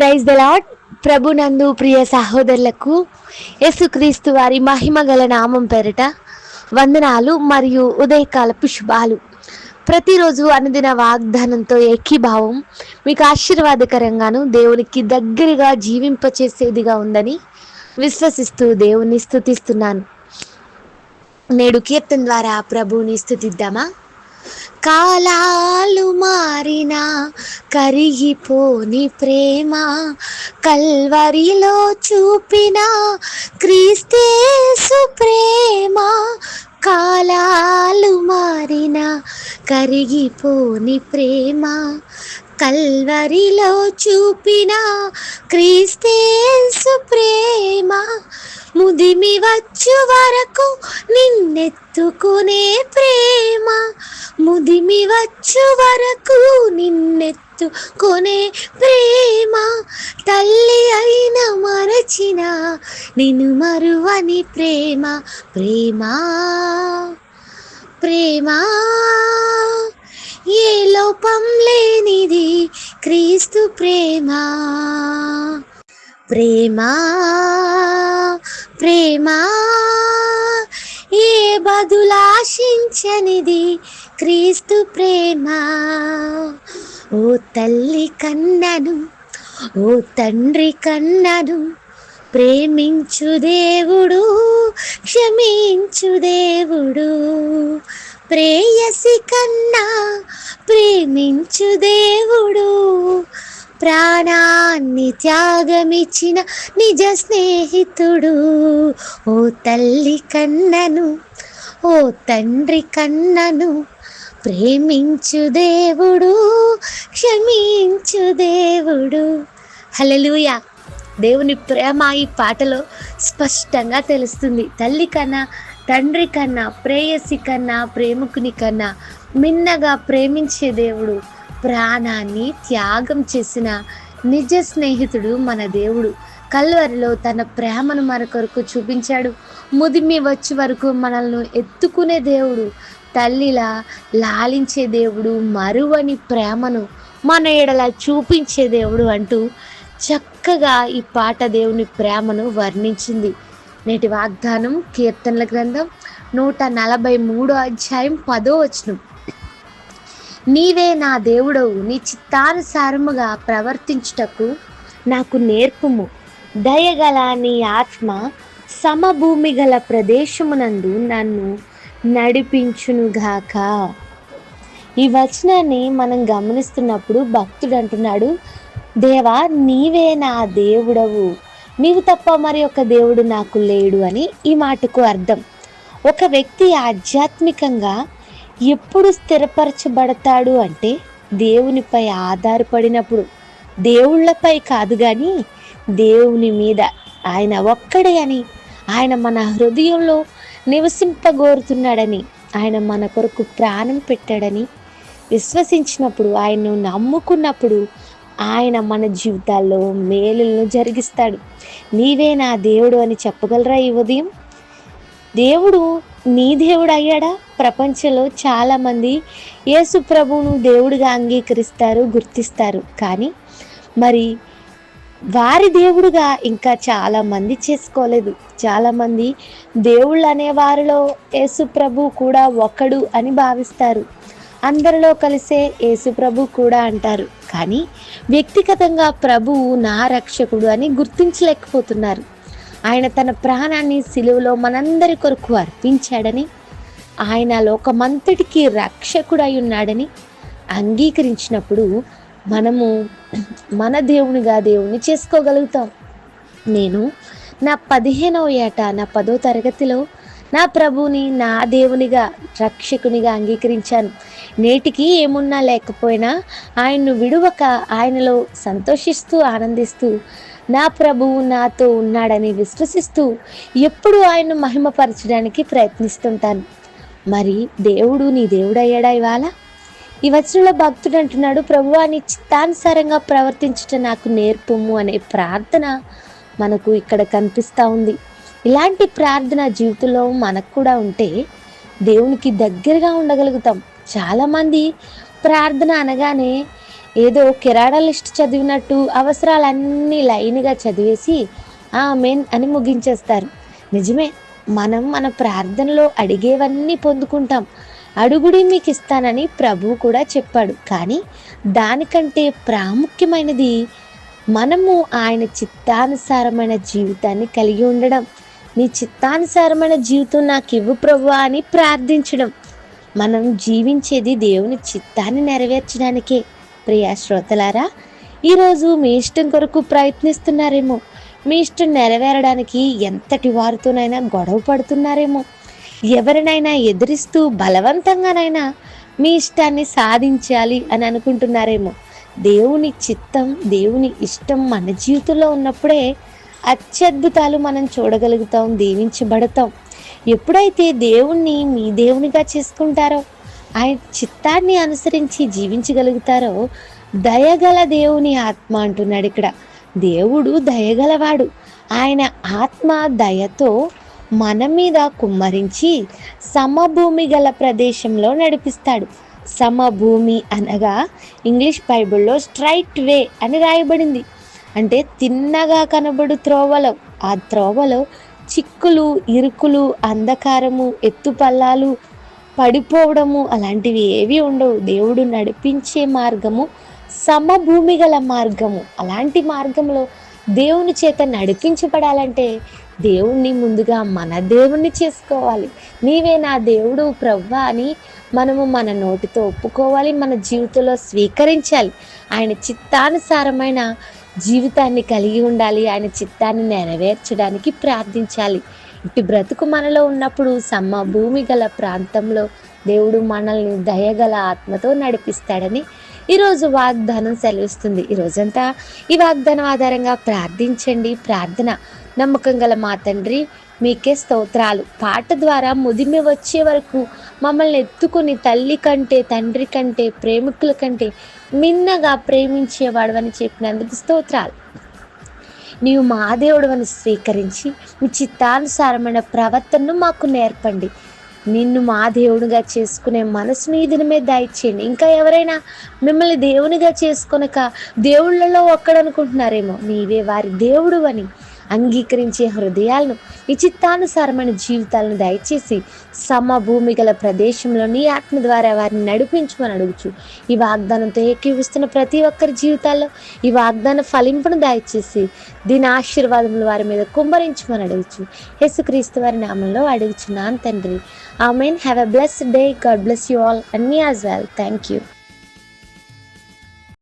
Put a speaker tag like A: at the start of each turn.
A: Praise the lord ప్రభునందు ప్రియ సహోదరులకు యేసుక్రీస్తు వారి మహిమ గల నామం పేరిట వందనాలు మరియు ఉదయకాలపు శుభాలు ప్రతిరోజు అనుదిన వాగ్దానంతో ఏకీభావం మీకు ఆశీర్వాదకరంగాను దేవునికి దగ్గరగా జీవింపచేసేదిగా ఉందని విశ్వసిస్తూ దేవుని స్థుతిస్తున్నాను నేడు కీర్తన ద్వారా ప్రభువుని స్థుతిద్దామా కాలాలు మారినా కరిగిపోని ప్రేమ కల్వరిలో చూపిన క్రీస్తేసు ప్రేమ కాలాలు మారిన కరిగిపోని ప్రేమ కల్వరిలో చూపిన క్రీస్తేసు ప్రేమ ముదిమి వచ్చు వరకు నిన్నెత్తుకునే ప్రేమ. ముదిమి వచ్చు వరకు నిన్నెత్తుకునే ప్రేమ. తల్లి అయిన మరచిన నిన్ను మరువని ప్రేమ. ప్రేమ. ప్రేమ. ఏ లోపం లేనిది క్రీస్తు ప్రేమ. ప్రేమ ప్రేమ ఏ బదులాశించనిది క్రీస్తు ప్రేమ? ఓ తల్లి కన్నను ఓ తండ్రి కన్నను ప్రేమించు దేవుడు క్షమించు దేవుడు. ప్రేయసి కన్నా ప్రేమించు దేవుడు ప్రాణాన్ని త్యాగమిచ్చిన నిజ స్నేహితుడు. ఓ తల్లి కన్నను ఓ తండ్రి కన్నను ప్రేమించు దేవుడు క్షమించు దేవుడు. హల్లెలూయా. దేవుని ప్రేమ ఈ పాటలో స్పష్టంగా తెలుస్తుంది. తల్లి కన్నా తండ్రి కన్నా ప్రేయసి కన్నా ప్రేమికుని కన్నా మిన్నగా ప్రేమించే దేవుడు. ప్రాణాన్ని త్యాగం చేసిన నిజ స్నేహితుడు మన దేవుడు. కల్వరిలో తన ప్రేమను మన కొరకు చూపించాడు. ముదిమి వచ్చే వరకు మనల్ని ఎత్తుకునే దేవుడు. తల్లిలా లాలించే దేవుడు మరువని ప్రేమను మన ఎడల చూపించే దేవుడు అంటూ చక్కగా ఈ పాట దేవుని ప్రేమను వర్ణించింది. నేటి వాగ్దానం కీర్తనల గ్రంథం నూట నలభై మూడో అధ్యాయం పదో వచనం. నీవే నా దేవుడవు నీ చిత్తానుసారముగా ప్రవర్తించుటకు నాకు నేర్పుము. దయగల నీ ఆత్మ సమభూమి గల ప్రదేశమునందు నన్ను నడిపించునుగాక. ఈ వచనాన్ని మనం గమనిస్తున్నప్పుడు భక్తుడు అంటున్నాడు దేవా నీవే నా దేవుడవు. నీవు తప్ప మరి ఒక దేవుడు నాకు లేడు అని ఈ మాటకు అర్థం. ఒక వ్యక్తి ఆధ్యాత్మికంగా ఎప్పుడు స్థిరపరచబడతాడు అంటే దేవునిపై ఆధారపడినప్పుడు. దేవుళ్ళపై కాదు కానీ దేవుని మీద ఆయన ఒక్కడే అని ఆయన మన హృదయంలో నివసింపగోరుతున్నాడని ఆయన మన కొరకు ప్రాణం పెట్టాడని విశ్వసించినప్పుడు ఆయన్ను నమ్ముకున్నప్పుడు ఆయన మన జీవితాల్లో మేలులను జరిగిస్తాడు. నీవే నా దేవుడు అని చెప్పగలరా ఈ ఉదయం? దేవుడు నీ దేవుడు అయ్యాడా? ప్రపంచంలో చాలామంది యేసు ప్రభువును దేవుడిగా అంగీకరిస్తారు గుర్తిస్తారు. కానీ మరి వారి దేవుడుగా ఇంకా చాలామంది చేసుకోలేదు. చాలామంది దేవుళ్ళు అనే వారిలో యేసు ప్రభు కూడా ఒకడు అని భావిస్తారు. అందరిలో కలిసే యేసు ప్రభు కూడా అంటారు. కానీ వ్యక్తిగతంగా ప్రభువు నా రక్షకుడు అని గుర్తించలేకపోతున్నారు. ఆయన తన ప్రాణాన్ని సిలువలో మనందరి కొరకు అర్పించాడని ఆయన లోకమంతటికి రక్షకుడై ఉన్నాడని అంగీకరించినప్పుడు మనము మన దేవునిగా దేవుని చేసుకోగలుగుతాం. నేను నా పదిహేనవ ఏట నా పదో తరగతిలో నా ప్రభుని నా దేవునిగా రక్షకునిగా అంగీకరించాను. నేటికి ఏమున్నా లేకపోయినా ఆయన్ను విడువక ఆయనలో సంతోషిస్తూ ఆనందిస్తూ నా ప్రభువు నాతో ఉన్నాడని విశ్వసిస్తూ ఎప్పుడు ఆయన్ను మహిమపరచడానికి ప్రయత్నిస్తుంటాను. మరి దేవుడు నీ దేవుడయ్యాడా ఇవాళ? ఈ వచనంలో భక్తుడు అంటున్నాడు ప్రభువా నీ చిత్తానుసారంగా ప్రవర్తించుట నాకు నేర్పుము అనే ప్రార్థన మనకు ఇక్కడ కనిపిస్తూ ఉంది. ఇలాంటి ప్రార్థన జీవితంలో మనకు కూడా ఉంటే దేవునికి దగ్గరగా ఉండగలుగుతాం. చాలామంది ప్రార్థన అనగానే ఏదో కిరాణా లిస్ట్ చదివినట్టు అవసరాలన్నీ లైన్గా చదివేసి ఆ మెయిన్ అని ముగించేస్తారు. నిజమే మనం మన ప్రార్థనలో అడిగేవన్నీ పొందుకుంటాం. అడుగుడి మీకు ఇస్తానని ప్రభువు కూడా చెప్పాడు. కానీ దానికంటే ప్రాముఖ్యమైనది మనము ఆయన చిత్తానుసారమైన జీవితాన్ని కలిగి ఉండడం. నీ చిత్తానుసారమైన జీవితం నాకు ఇవ్వు ప్రభువా అని ప్రార్థించడం. మనం జీవించేది దేవుని చిత్తాన్ని నెరవేర్చడానికే. ప్రియా శ్రోతలారా ఈరోజు మీ ఇష్టం కొరకు ప్రయత్నిస్తున్నారేమో. మీ ఇష్టం నెరవేరడానికి ఎంతటి వారితోనైనా గొడవ పడుతున్నారేమో. ఎవరినైనా ఎదిరిస్తూ బలవంతంగానైనా మీ ఇష్టాన్ని సాధించాలి అని అనుకుంటున్నారేమో. దేవుని చిత్తం దేవుని ఇష్టం మన జీవితంలో ఉన్నప్పుడే అత్యద్భుతాలు మనం చూడగలుగుతాం దీవించబడతాం. ఎప్పుడైతే దేవుణ్ణి మీ దేవునిగా చేసుకుంటారో ఆయన చిత్తాన్ని అనుసరించి జీవించగలుగుతారో దయగల దేవుని ఆత్మ అంటున్నాడు ఇక్కడ. దేవుడు దయగలవాడు. ఆయన ఆత్మ దయతో మన మీద కుమ్మరించి సమభూమి గల ప్రదేశంలో నడిపిస్తాడు. సమభూమి అనగా ఇంగ్లీష్ బైబిల్లో స్ట్రైట్ వే అని రాయబడింది. అంటే తిన్నగా కనబడు త్రోవలో. ఆ త్రోవలో చిక్కులు ఇరుకులు అంధకారము ఎత్తుపల్లాలు పడిపోవడము అలాంటివి ఏవి ఉండవు. దేవుడు నడిపించే మార్గము సమభూమి గల మార్గము. అలాంటి మార్గంలో దేవుని చేత నడిపించబడాలంటే దేవుణ్ణి ముందుగా మన దేవుణ్ణి చేసుకోవాలి. నీవే నా దేవుడు ప్రవ్వ అని మనము మన నోటితో ఒప్పుకోవాలి మన జీవితంలో స్వీకరించాలి. ఆయన చిత్తానుసారమైన జీవితాన్ని కలిగి ఉండాలి ఆయన చిత్తాన్ని నెరవేర్చడానికి ప్రార్థించాలి. ఇటు బ్రతుకు మనలో ఉన్నప్పుడు సమ్మ భూమి గల ప్రాంతంలో దేవుడు మనల్ని దయగల ఆత్మతో నడిపిస్తాడని ఈరోజు వాగ్దానం సెలవిస్తుంది. ఈరోజంతా ఈ వాగ్దానం ఆధారంగా ప్రార్థించండి. ప్రార్థన నమ్మకం గల మా తండ్రి మీకే స్తోత్రాలు. పాట ద్వారా ముదిమి వచ్చే వరకు మమ్మల్ని ఎత్తుకుని తల్లి కంటే తండ్రి కంటే ప్రేమికుల కంటే మిన్నగా ప్రేమించేవాడు అని చెప్పినందుకు స్తోత్రాలు. నీవు మా దేవుడు అని స్వీకరించి మీ చిత్తానుసారమైన ప్రవర్తనను మాకు నేర్పండి. నిన్ను మా దేవునిగా చేసుకునే మనసుని ఈ దినమే దయచేయండి ఇంకా ఎవరైనా మిమ్మల్ని దేవునిగా చేసుకొనక దేవుళ్ళలో ఒక్కడనుకుంటున్నారేమో నీవే వారి దేవుడు అని అంగీకరించే హృదయాలను విచిత్తానుసారమైన జీవితాలను దయచేసి సమభూమి గల ప్రదేశంలో నీ ఆత్మ ద్వారా వారిని నడిపించమని అడుగుచు. ఈ వాగ్దానంతో ఏకీవిస్తున్న ప్రతి ఒక్కరి జీవితాల్లో ఈ వాగ్దాన ఫలింపును దయచేసి దీని ఆశీర్వాదములు వారి మీద కుమ్మరించమని అడుగుచు. యేసుక్రీస్తు వారి నామంలో అడుగుచున్నాను తండ్రి. I mean have a blessed day. God bless you all. అన్నీ యాజ్ వెల్. Thank you